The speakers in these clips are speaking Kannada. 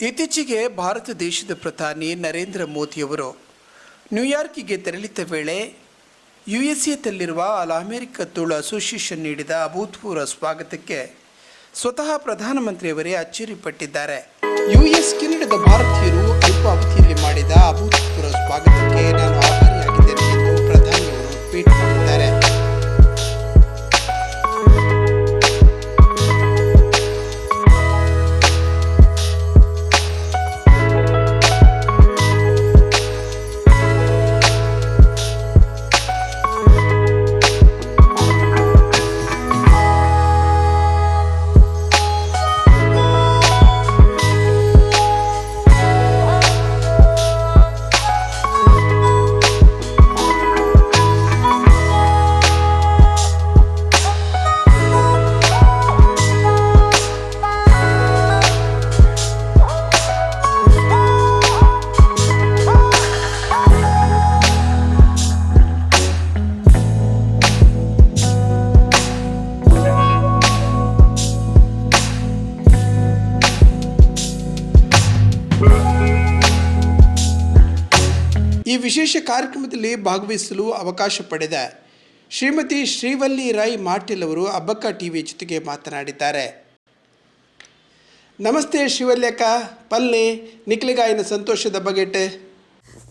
ಇತ್ತೀಚೆಗೆ ಭಾರತ ದೇಶದ ಪ್ರಧಾನಿ ನರೇಂದ್ರ ಮೋದಿಯವರು ನ್ಯೂಯಾರ್ಕಿಗೆ ತೆರಳಿದ್ದ ವೇಳೆ ಯು ಎಸ್ ಎದಲ್ಲಿರುವ ಅಲ್ ಅಮೆರಿಕ ತುಳು ಅಸೋಸಿಯೇಷನ್ ನೀಡಿದ ಅಭೂತಪೂರ್ವ ಸ್ವಾಗತಕ್ಕೆ ಸ್ವತಃ ಪ್ರಧಾನಮಂತ್ರಿಯವರೇ ಅಚ್ಚರಿಪಟ್ಟಿದ್ದಾರೆ. ಯು ಎಸ್ಗೆ ನೀಡಿದ ಭಾರತೀಯರು ಅಲ್ಪ ಅವಧಿಯಲ್ಲಿ ಮಾಡಿದ ಅಭೂತಪೂರ್ವ ಈ ವಿಶೇಷ ಕಾರ್ಯಕ್ರಮದಲ್ಲಿ ಭಾಗವಹಿಸಲು ಅವಕಾಶ ಪಡೆದ ಶ್ರೀಮತಿ ಶ್ರೀವಲ್ಲಿ ರಾಯ್ ಮಾಟಿಲ್ ಅವರು ಅಬ್ಬಕ್ಕ ಟಿವಿ ಜೊತೆಗೆ ಮಾತನಾಡಿದ್ದಾರೆ. ನಮಸ್ತೆ ಶ್ರೀವಲ್ಯಕ್ಕ ಪಲ್ಲೆ ನಿಕ್ಲಿಗಾಯಿನ ಸಂತೋಷದ ಬಗೆಟೆ.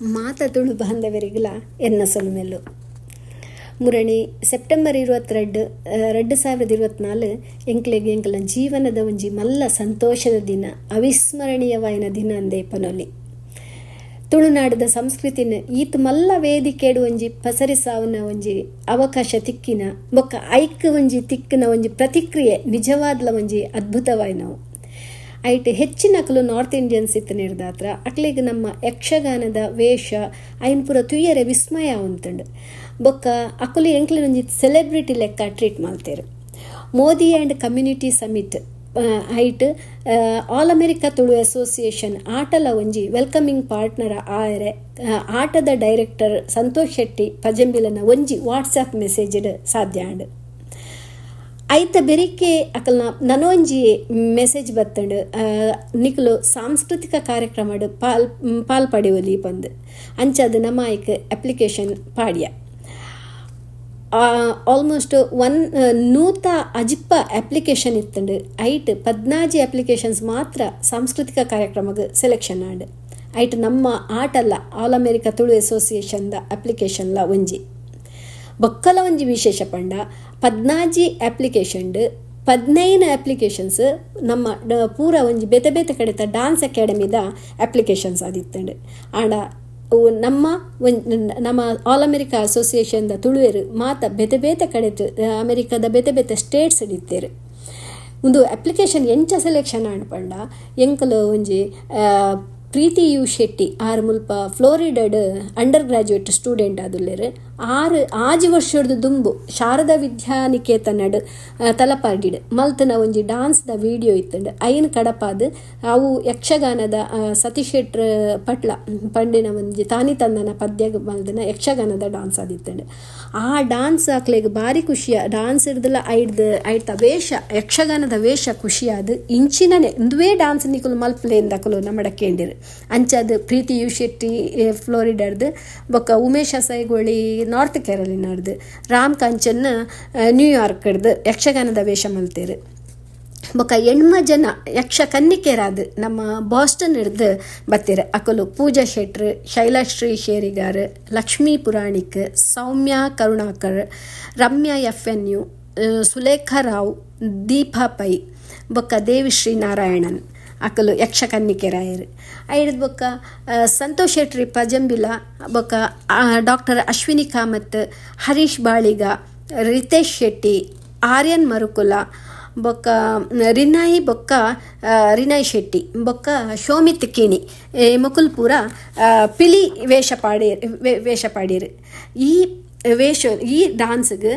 ಮಾತ ತುಳು ಬಾಂಧವರಿಗಳ ಎನ್ನ ಸೊಲ್ಮೆಲ್ಲು. ಮುರಣಿ, ಸೆಪ್ಟೆಂಬರ್ ಇರುವತ್ತೆರಡು ರೆಡ್ ಸಾವಿರದ ಇರುವತ್ತ್ನಾಲ್ಕು ಎಂಕ್ಲೆಗೆ ಎಂಕಲ ಜೀವನದ ಒಂಜಿ ಮಲ್ಲ ಸಂತೋಷದ ದಿನ ಅವಿಸ್ಮರಣೀಯವಾಯಿನ ದಿನ ಅಂದೇ ಪನೊಲಿ. ತುಳುನಾಡದ ಸಂಸ್ಕೃತಿನ ಈತ್ ಮಲ್ಲ ವೇದಿಕೆಡು ಒಂಜಿ ಪಸರಿಸಾವನ ಒಂಜಿ ಅವಕಾಶ ತಿಕ್ಕಿನ, ಬೊಕ್ಕ ಐಕ್ ಒಂಜಿ ತಿಕ್ಕಿನ ಒಂಜಿ ಪ್ರತಿಕ್ರಿಯೆ ನಿಜವಾದ್ಲ ಒಂಜಿ ಅದ್ಭುತವಾಯ್ ನಾವು. ಐಟ್ ಹೆಚ್ಚಿನಕಲು ನಾರ್ತ್ ಇಂಡಿಯನ್ಸ್ ಇತ್ತು ನಿರ್ದಾತ್ರ ಅಕ್ಲಿಗೆ ನಮ್ಮ ಯಕ್ಷಗಾನದ ವೇಷ ಐನ್ ಪೂರ ತುಯ್ಯರೆ ವಿಸ್ಮಯ ಉಂತುಂಡು. ಬೊಕ್ಕ ಅಕುಲು ಎಂಕ್ಲಿನ ಒಂಜಿ ಸೆಲೆಬ್ರಿಟಿ ಲೆಕ್ಕ ಟ್ರೀಟ್ ಮಾಡ್ತೇರು ಮೋದಿ ಆ್ಯಂಡ್ ಕಮ್ಯುನಿಟಿ ಸಮಿಟ್ ಐಟ್ ಆಲ್ ಅಮೆರಿಕಾ ತುಳು ಅಸೋಸಿಯೇಷನ್ ಆಟಲ ಒಂಜಿ ವೆಲ್ಕಮಿಂಗ್ ಪಾರ್ಟ್ನರ್ ಆರೆ ಆಟದ ಡೈರೆಕ್ಟರ್ ಸಂತೋಷ್ ಶೆಟ್ಟಿ ಪಜಂಬಿಲನ ಒಂಜಿ ವಾಟ್ಸಾಪ್ ಮೆಸೇಜ್ ಸಾಧ್ಯ ಆಂಡ್. ಐತ ಬೆರಿಕೆ ಅಕಲ್ನ ನನೊಂಜಿ ಮೆಸೇಜ್ ಬತ್ತಂಡು ನಿಕ್ಲು ಸಾಂಸ್ಕೃತಿಕ ಕಾರ್ಯಕ್ರಮಡ್ ಪಾಲ್ ಪಾಲ್ ಬಂದು ಪಂದ್ ನಮಾಯಿಕ್ ಅಪ್ಲಿಕೇಶನ್ ಪಾಡ್ಯ. ಆಲ್ಮೋಸ್ಟ್ ಒನ್ ನೂತ ಅಜಿಪ್ಪ ಅಪ್ಲಿಕೇಶನ್ ಇತ್ತಂಡು. ಐಟ್ ಪದ್ನಾಜಿ ಅಪ್ಲಿಕೇಶನ್ಸ್ ಮಾತ್ರ ಸಾಂಸ್ಕೃತಿಕ ಕಾರ್ಯಕ್ರಮಕ್ಕೆ ಸೆಲೆಕ್ಷನ್ ಆಡ್. ಐಟ್ ನಮ್ಮ ಆಟಲ್ಲ, ಆಲ್ ಅಮೆರಿಕಾ ತುಳು ಅಸೋಸಿಯೇಷನ್ದ ಅಪ್ಲಿಕೇಶನ್ಲ ಒಂಜಿ ಬೊಕ್ಕಲ ಒಂಜಿ. ವಿಶೇಷ ಪಂಡ, ಪದ್ನಾಜಿ ಅಪ್ಲಿಕೇಶನ್ ಪದ್ನೈನ ಅಪ್ಲಿಕೇಶನ್ಸ್ ನಮ್ಮ ಪೂರ ಒಂಜಿ ಬೇತೆ ಬೇತೆ ಕಡೆತ ಡಾನ್ಸ್ ಅಕಾಡೆಮಿದ ಅಪ್ಲಿಕೇಶನ್ಸ್ ಆದಿತ್ತಂಡು ಆಂಡ ನಮ್ಮ ನಮ್ಮ ಆಲ್ ಅಮೆರಿಕಾ ಅಸೋಸಿಯೇಷನ್ದ ತುಳುವೆರು ಮಾತ ಬೆತೆ ಬೇತೆ ಕಡೆ, ಅಮೆರಿಕದ ಬೆತೆ ಬೇತೆ ಸ್ಟೇಟ್ಸ್ ಇಡಿತ್ತೇರು ಒಂದು ಅಪ್ಲಿಕೇಶನ್ ಎಂಚ ಸೆಲೆಕ್ಷನ್ ಆಡ್ಪಂಡ ಎಂಕಲು ಒಂಜಿ ಪ್ರೀತಿ ಯು ಶೆಟ್ಟಿ, ಆರ್ ಮುಲ್ಪ ಫ್ಲೋರಿಡಡ್ ಅಂಡರ್ ಗ್ರಾಜುಯೇಟ್ ಸ್ಟೂಡೆಂಟ್ ಆದುಲ್ಲೇರು. ಆರು, ಆಜಿ ವರ್ಷದ ದುಂಬು. ಶಾರದಾ ವಿದ್ಯಾನಿಕೇತನಡ್ ತಲಪಾಡಿಡ್. ಮಲ್ತನ ಒಂಜಿ ಡಾನ್ಸ್ದ ವಿಡಿಯೋ ಇತ್ತಂಡು. ಐನ್ ಕಡಪಾದ್, ಅವು ಯಕ್ಷಗಾನದ ಸತೀಶ್ ಶೆಟ್ರ್ ಪಟ್ಲ. ಪಂಡಿನ ಒಂಜಿ ತಾನಿ ತಂದನ ಪದ್ಯ ಮಲ್ದನ ಯಕ್ಷಗಾನದ ಡಾನ್ಸ್ ಆದಿತ್ತಂಡು ಆ ಡಾನ್ಸ್ ಹಾಕ್ಲೆಗ್ ಭಾರಿ ಖುಷಿಯ ಡಾನ್ಸ್ ಇರ್ದಲ್ಲ ಐಡ್ದ, ಐಡ್ತ ವೇಷ, ಯಕ್ಷಗಾನದ ವೇಷ ಖುಷಿಯಾದ ಇಂಚಿನನೆ. ಒಂದುವೇ ಡಾನ್ಸ್ ನಿಕುಲು ಮಲ್ಪಲೆಯಿಂದ ಅಕಲು ನಮ್ಮಡ ಕೇಂದಿರು ಅಂಚಾದ್ ಪ್ರೀತಿ ಯು ಶೆಟ್ಟಿ ಫ್ಲೋರಿಡಾರ್ದು ಬೊಕ್ಕ ಉಮೇಶ ಸೈಗೋಳಿ ನಾರ್ತ್ ಕೇರಳಿನಾರ್ದು ರಾಮ್ ಕಾಂಚನ್ ನ್ಯೂಯಾರ್ಕ್ ನ್ಯೂಯಾರ್ಕ್ಡ್ದು ಯಕ್ಷಗಾನದ ವೇಷ ಮಲ್ತೇರು. ಬೊಕ ಎಣ್ಮ ಜನ, ಯಕ್ಷ ಕನ್ನಿಕೆರಾದ್ ನಮ್ಮ ಬಾಸ್ಟನ್ ಹಿಡ್ದು ಬತ್ತೀರ. ಅಕಲು Pooja Shetty, Shailashree Sherigar, Lakshmi Puranik, Soumya Karunakar, Ramya F N U Sulekha Rao, Deepa Pai ಬೊಕ್ಕ ದೇವಿಶ್ರೀ ನಾರಾಯಣನ್. ಅಕಲು ಯಕ್ಷ ಕನ್ನಿಕೆರಾಯರು ಐಡದ್ ಬೊಕ್ಕ ಸಂತೋಷ್ ಶೆಟ್ರಿ, ಪಜಂಬಿಲ, ಬೊಕ್ಕ ಡಾಕ್ಟರ್ ಅಶ್ವಿನಿ ಕಾಮತ್, ಹರೀಶ್ ಬಾಳಿಗ, ರಿತೇಶ್ ಶೆಟ್ಟಿ, ಆರ್ಯನ್ ಮರುಕುಲ, ಬೊಕ್ಕ ರಿನಾಯಿ ಬೊಕ್ಕ ರಿನಾಯಿ ಶೆಟ್ಟಿ, ಬೊಕ್ಕ ಶೋಮಿತ್ ಕಿಣಿ ಮುಕುಲ್ಪುರ ಮುಕುಲ್ ಪೂರ ಪಿಲಿ ವೇಷ ವೇಷಪಾಡಿರು ವೇಷ ಈ ವೇಷ, ಈ ಡಾನ್ಸ್ಗೆ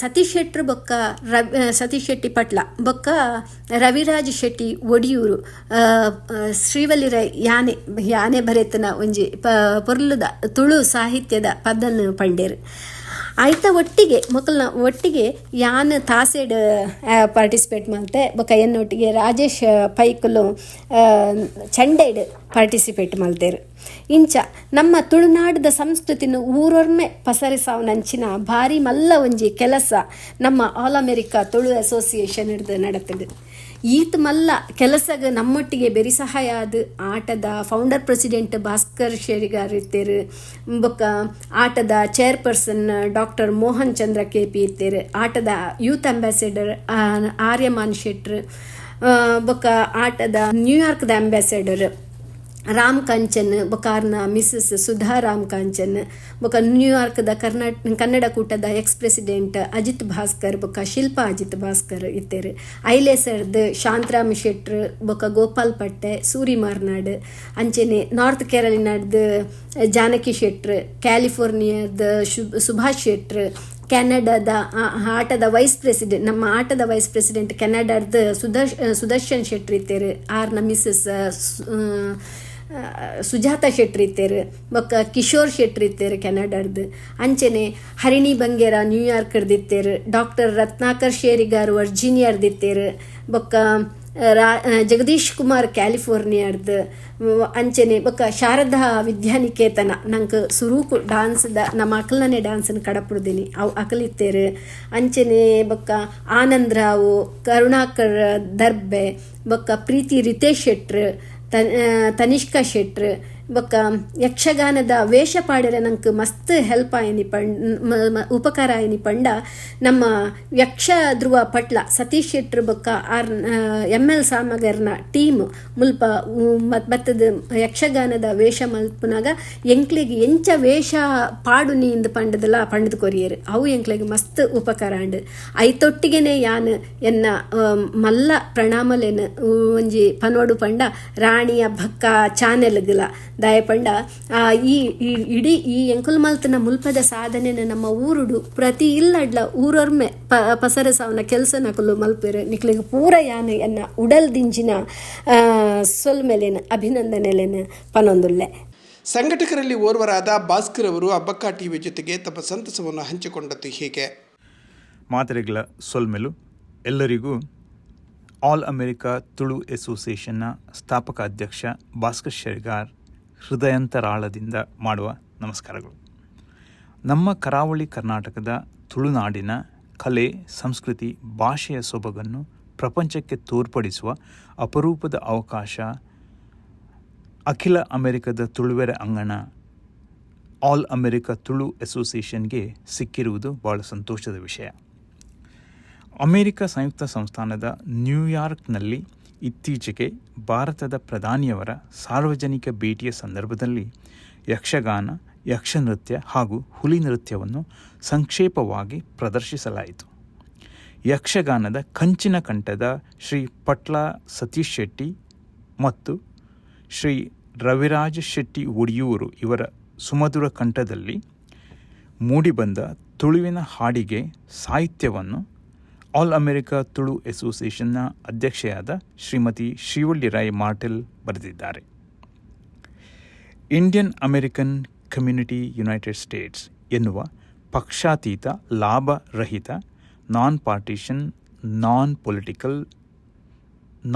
ಸತೀಶ್ ಶೆಟ್ರ್ ಬೊಕ್ಕ, ರವಿ ಸತೀಶ್ ಶೆಟ್ಟಿ ಪಟ್ಲ, ಬೊಕ್ಕ ರವಿರಾಜ್ ಶೆಟ್ಟಿ ಒಡಿಯೂರು ಶ್ರೀವಲ್ಲಿರ ಯಾನೆ ಯಾನೆ ಬರೆತನ ಒಂಜಿ ಪ, ಪೊರ್ಲುದ ತುಳು ಸಾಹಿತ್ಯದ ಪದ್ದನ್ನು ಪಂಡೇರು ಆಯ್ತ ಒಟ್ಟಿಗೆ, ಮಕ್ಕಳನ್ನ ಒಟ್ಟಿಗೆ ಯಾನ್ ತಾಸೆಡ್ ಪಾರ್ಟಿಸಿಪೇಟ್ ಮಾಡ್ತೆ. ಬೊಕ ಎನ್ನೊಟ್ಟಿಗೆ ರಾಜೇಶ್ ಪೈಕಲು ಚಂಡೆಡ್ ಪಾರ್ಟಿಸಿಪೇಟ್ ಮಾಡ್ತೇರು. ಇಂಚ ನಮ್ಮ ತುಳುನಾಡದ ಸಂಸ್ಕೃತಿನ ಊರೊರ್ಮೆ ಪಸರಿಸಾವನಂಚಿನ ಭಾರಿ ಮಲ್ಲ ಒಂಜಿ ಕೆಲಸ ನಮ್ಮ ಆಲ್ ಅಮೆರಿಕಾ ತುಳು ಅಸೋಸಿಯೇಷನ್ ಹಿಡ್ದು ನಡತದೆ. ಈತ್ ಮಲ್ಲ ಕೆಲಸಗ ನಮ್ಮೊಟ್ಟಿಗೆ ಬೆರಿ ಸಹಾಯ ಆದ್ ಆಟದ ಫೌಂಡರ್ ಪ್ರೆಸಿಡೆಂಟ್ ಭಾಸ್ಕರ್ ಶೇರಿಗಾರ್ ಇರ್ತೇರು ಬೊಕ್ಕ ಆಟದ chairperson doctor Mohan Chandra K P ಇರ್ತೇರು, ಆಟದ ಯೂತ್ ಅಂಬಾಸಿಡರ್ ಆರ್ಯಮಾನ್ ಶೆಟ್ರ್ ಬೊಕ್ಕ ಆಟದ ನ್ಯೂಯಾರ್ಕ್ದ ಅಂಬಾಸಿಡರ್ ರಾಮ್ ಕಾಂಚನ್ ಬೊಕಾರ್ನ ಮಿಸ್ಸಸ್ ಸುಧಾ ರಾಮ್ ಕಾಂಚನ್ ಬೊಕ ನ್ಯೂಯಾರ್ಕ್ದ ಕರ್ನಾಟ, ಕನ್ನಡ ಕೂಟದ ಎಕ್ಸ್ ಪ್ರೆಸಿಡೆಂಟ್ ಅಜಿತ್ ಭಾಸ್ಕರ್, ಬೊಕ ಶಿಲ್ಪಾ ಅಜಿತ್ ಭಾಸ್ಕರ್ ಇತ್ತೇರು. ಐಲೇಸರ್ದ್ ಶಾಂತರಾಮ್ ಶೆಟ್ರ್ ಬೊಕ ಗೋಪಾಲ್ ಪಟ್ಟೆ, ಸೂರಿ ಮಾರ್ನಾಡ್, ಅಂಚೆನೆ ನಾರ್ತ್ ಕೇರಳಿನಾಡ್ದ ಜಾನಕಿ ಶೆಟ್ರ್ ಕ್ಯಾಲಿಫೋರ್ನಿಯಾದ ಸುಭಾಷ್ ಶೆಟ್ರ್, ಕೆನಡಾದ ಆಟದ ವೈಸ್ ಪ್ರೆಸಿಡೆಂಟ್ ನಮ್ಮ ಆಟದ ವೈಸ್ ಪ್ರೆಸಿಡೆಂಟ್ ಕೆನಡಾದ ಸುದರ್ಶ್, ಸುದರ್ಶನ್ ಶೆಟ್ರಿ ಇತ್ತೇರು. ಆರ್ನ ಮಿಸ್ಸಸ್ ಸುಜಾತ ಶೆಟ್ರಿ ಇತ್ತೇರು ಬೊಕ್ಕ ಕಿಶೋರ್ ಶೆಟ್ರಿ ಇತ್ತೇರು ಕೆನಡಾರ್ದು ಅಂಚೆನೆ ಹರಿಣಿ ಬಂಗೇರ ನ್ಯೂಯಾರ್ಕರ್ದಿತ್ತೇರು ಡಾಕ್ಟರ್ ರತ್ನಾಕರ್ ಶೇರಿಗಾರ್ ವರ್ಜೀನಿಯಾರ್ದು ಇತ್ತೇರು ಬೊಕ್ಕ ರಾ ಜಗದೀಶ್ ಕುಮಾರ್ ಕ್ಯಾಲಿಫೋರ್ನಿಯಾರ್ದು ಅಂಚೆನೆ ಬೊಕ್ಕ ಶಾರದಾ ವಿದ್ಯಾನಿಕೇತನ, ನಂಗೆ ಸುರೂಕು ಡಾನ್ಸ್ದ ನಮ್ಮ ಅಕಲ್ನೇ ಡಾನ್ಸನ್ನು ಕಡಪಡ್ದೀನಿ, ಅವು ಅಕಲಿತ್ತೇರು ಅಂಚೆನೆ ಬೊಕ್ಕ ಆನಂದ್ ರಾವ್, ಕರುಣಾಕರ್ ದರ್ಬೆ ಬೊಕ್ಕ ಪ್ರೀತಿ ರಿತೇಶ್ ಶೆಟ್ರ್ ತನ್ ತನಿಷ್ಕಾ ಶೆಟ್ರ್ ಬೊಕ್ಕ ಯಕ್ಷಗಾನದ ವೇಷ ಪಾಡಿರೆ ನಂಗೆ ಮಸ್ತ್ ಹೆಲ್ಪ್ ಆಯಿನಿ ಪಂಡ್ ಉಪಕಾರ ಆಯಿನಿ ಪಂಡ. ನಮ್ಮ ಯಕ್ಷ ಧ್ರುವ ಪಟ್ಲ ಸತೀಶ್ ಶೆಟ್ರ್ ಬೊಕ್ಕ ಆರ್ ಎಂ ಎಲ್ ಸಾಮಗರ್ನ ಟೀಮ್ ಮುಲ್ಪ ಬತ್ತದ ಯಕ್ಷಗಾನದ ವೇಷ ಮಲ್ಪುನಾಗ ಎಂಕ್ಲೆಗೆ ಎಂಚ ವೇಷ ಪಾಡು ನೀಂದು ಪಂಡದಲ್ಲ ಪಂಡದ ಕೊರಿಯರು. ಅವು ಎಂಕ್ಲೆಗೆ ಮಸ್ತ್ ಉಪಕಾರ ಅಂಡ್ ಐತೊಟ್ಟಿಗೆನೆ ಯಾನ್ ಎನ್ನ ಮಲ್ಲ ಪ್ರಣಾಮಲೆನ್ ಒಂಜಿ ಪನೋಡು ಪಂಡ ರಾಣಿಯ ಭಕ್ಕ ಚಾನೆಲ್ಗಳ ದಾಯ ಪಂಡ ಆ, ಈ ಈ- ಇಡೀ ಈ ಎಂಕುಲ್ ಮಲ್ತನ ಮುಲ್ಪದ ಸಾಧನೆನ ನಮ್ಮ ಊರುಡು ಪ್ರತಿ ಇಲ್ಲಡ್ಲ ಊರೊರ್ಮೆ ಪ ಪಸರ ಸಾವನ ಕೆಲಸ ನಕಲು ಮಲ್ಪೆರೆ. ನಿಕ್ಲಿಗೆ ಪೂರ ಯಾನ್ ಎನ್ನ ಉಡಲ್ ದಿಂಜಿನ ಸೊಲ್ಮೆಲೆನ ಅಭಿನಂದನೆಲೆನ ಪನೊಂದುಲ್ಲೆ. ಸಂಘಟಕರಲ್ಲಿ ಓರ್ವರಾದ ಭಾಸ್ಕರ್ ಅವರು ಅಬ್ಬಕ್ಕ ಟಿವಿ ಜೊತೆಗೆ ತಮ್ಮ ಸಂತಸವನ್ನು ಹಂಚಿಕೊಂಡದ್ದು ಹೀಗೆ. ಮಾತ್ರೆಗಳ ಸೊಲ್ಮೆಲು ಎಲ್ಲರಿಗೂ ಆಲ್ ಅಮೆರಿಕಾ ತುಳು ಅಸೋಸಿಯೇಷನ್ನ ಸ್ಥಾಪಕ ಅಧ್ಯಕ್ಷ ಭಾಸ್ಕರ್ ಶೆರ್ಗಾರ್ ಹೃದಯಂತರಾಳದಿಂದ ಮಾಡುವ ನಮಸ್ಕಾರಗಳು. ನಮ್ಮ ಕರಾವಳಿ ಕರ್ನಾಟಕದ ತುಳುನಾಡಿನ ಕಲೆ, ಸಂಸ್ಕೃತಿ, ಭಾಷೆಯ ಸೊಬಗನ್ನು ಪ್ರಪಂಚಕ್ಕೆ ತೋರ್ಪಡಿಸುವ ಅಪರೂಪದ ಅವಕಾಶ ಅಖಿಲ ಅಮೆರಿಕದ ತುಳುವೆರ ಅಂಗಣ, ಆಲ್ ಅಮೆರಿಕ ತುಳು ಅಸೋಸಿಯೇಷನ್ಗೆ ಸಿಕ್ಕಿರುವುದು ಬಹಳ ಸಂತೋಷದ ವಿಷಯ. ಅಮೆರಿಕ ಸಂಯುಕ್ತ ಸಂಸ್ಥಾನದ ನ್ಯೂಯಾರ್ಕ್ನಲ್ಲಿ ಇತ್ತೀಚೆಗೆ ಭಾರತದ ಪ್ರಧಾನಿಯವರ ಸಾರ್ವಜನಿಕ ಭೇಟಿಯ ಸಂದರ್ಭದಲ್ಲಿ ಯಕ್ಷಗಾನ, ಯಕ್ಷನೃತ್ಯ ಹಾಗೂ ಹುಲಿ ನೃತ್ಯವನ್ನು ಸಂಕ್ಷೇಪವಾಗಿ ಪ್ರದರ್ಶಿಸಲಾಯಿತು. ಯಕ್ಷಗಾನದ ಕಂಚಿನ ಕಂಠದ ಶ್ರೀ ಪಟ್ಲ ಸತೀಶ್ ಶೆಟ್ಟಿ ಮತ್ತು ಶ್ರೀ ರವಿರಾಜ್ ಶೆಟ್ಟಿ ಒಡಿಯೂರು ಇವರ ಸುಮಧುರ ಕಂಠದಲ್ಲಿ ಮೂಡಿಬಂದ ತುಳುವಿನ ಹಾಡಿಗೆ ಸಾಹಿತ್ಯವನ್ನು ಆಲ್ ಅಮೆರಿಕಾ ತುಳು ಅಸೋಸಿಯೇಷನ್ನ ಅಧ್ಯಕ್ಷೆಯಾದ ಶ್ರೀಮತಿ ಶಿವಳ್ಳಿ ರಾಯ್ ಮಾರ್ಟೆಲ್ ಬರೆದಿದ್ದಾರೆ. Indian American community United States ಎನ್ನುವ ಪಕ್ಷಾತೀತ, ಲಾಭರಹಿತ non partisan non political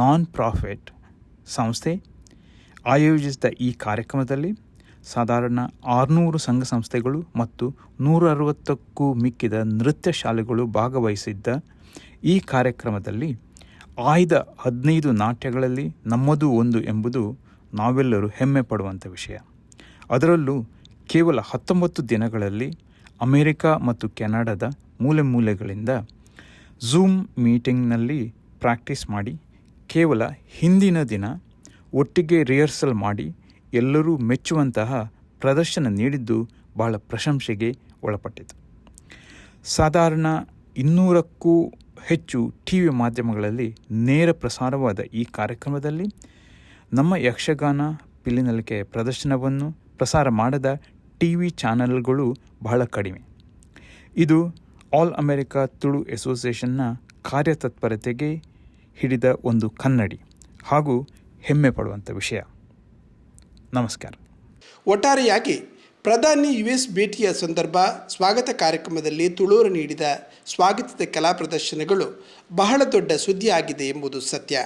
non profit ಸಂಸ್ಥೆ ಆಯೋಜಿಸಿದ ಈ ಕಾರ್ಯಕ್ರಮದಲ್ಲಿ ಸಾಧಾರಣ ಆರುನೂರು ಸಂಘ ಸಂಸ್ಥೆಗಳು ಮತ್ತು ನೂರ ಅರವತ್ತಕ್ಕೂ ಮಿಕ್ಕಿದ ನೃತ್ಯ ಶಾಲೆಗಳು ಭಾಗವಹಿಸಿದ್ದ ಈ ಕಾರ್ಯಕ್ರಮದಲ್ಲಿ ಆಯ್ದ ಹದಿನೈದು ನಾಟ್ಯಗಳಲ್ಲಿ ನಮ್ಮದು ಒಂದು ಎಂಬುದು ನಾವೆಲ್ಲರೂ ಹೆಮ್ಮೆ ಪಡುವಂಥ ವಿಷಯ. ಅದರಲ್ಲೂ ಕೇವಲ ಹತ್ತೊಂಬತ್ತು ದಿನಗಳಲ್ಲಿ ಅಮೆರಿಕ ಮತ್ತು ಕೆನಡಾದ ಮೂಲೆ ಮೂಲೆಗಳಿಂದ ಝೂಮ್ ಮೀಟಿಂಗ್ನಲ್ಲಿ ಪ್ರಾಕ್ಟೀಸ್ ಮಾಡಿ, ಕೇವಲ ಹಿಂದಿನ ದಿನ ಒಟ್ಟಿಗೆ ರಿಹರ್ಸಲ್ ಮಾಡಿ ಎಲ್ಲರೂ ಮೆಚ್ಚುವಂತಹ ಪ್ರದರ್ಶನ ನೀಡಿದ್ದು ಬಹಳ ಪ್ರಶಂಸೆಗೆ ಒಳಪಟ್ಟಿತು. ಸಾಧಾರಣ ಇನ್ನೂರಕ್ಕೂ ಹೆಚ್ಚು ಟಿ ವಿ ಮಾಧ್ಯಮಗಳಲ್ಲಿ ನೇರ ಪ್ರಸಾರವಾದ ಈ ಕಾರ್ಯಕ್ರಮದಲ್ಲಿ ನಮ್ಮ ಯಕ್ಷಗಾನ ಪಿಲಿನಲಿಕೆ ಪ್ರದರ್ಶನವನ್ನು ಪ್ರಸಾರ ಮಾಡದ ಟಿ ವಿ ಚಾನೆಲ್ಗಳು ಬಹಳ ಕಡಿಮೆ. ಇದು ಆಲ್ ಅಮೆರಿಕಾ ತುಳು ಅಸೋಸಿಯೇಷನ್ನ ಕಾರ್ಯತತ್ಪರತೆಗೆ ಹಿಡಿದ ಒಂದು ಕನ್ನಡಿ ಹಾಗೂ ಹೆಮ್ಮೆ ಪಡುವಂಥ ವಿಷಯ. ನಮಸ್ಕಾರ. ಒಟ್ಟಾರೆಯಾಗಿ ಪ್ರಧಾನಿ ಯು ಎಸ್ ಭೇಟಿಯ ಸಂದರ್ಭ ಸ್ವಾಗತ ಕಾರ್ಯಕ್ರಮದಲ್ಲಿ ತುಳೂರು ನೀಡಿದ ಸ್ವಾಗತದ ಕಲಾ ಪ್ರದರ್ಶನಗಳು ಬಹಳ ದೊಡ್ಡ ಸುದ್ದಿಯಾಗಿದೆ ಎಂಬುದು ಸತ್ಯ.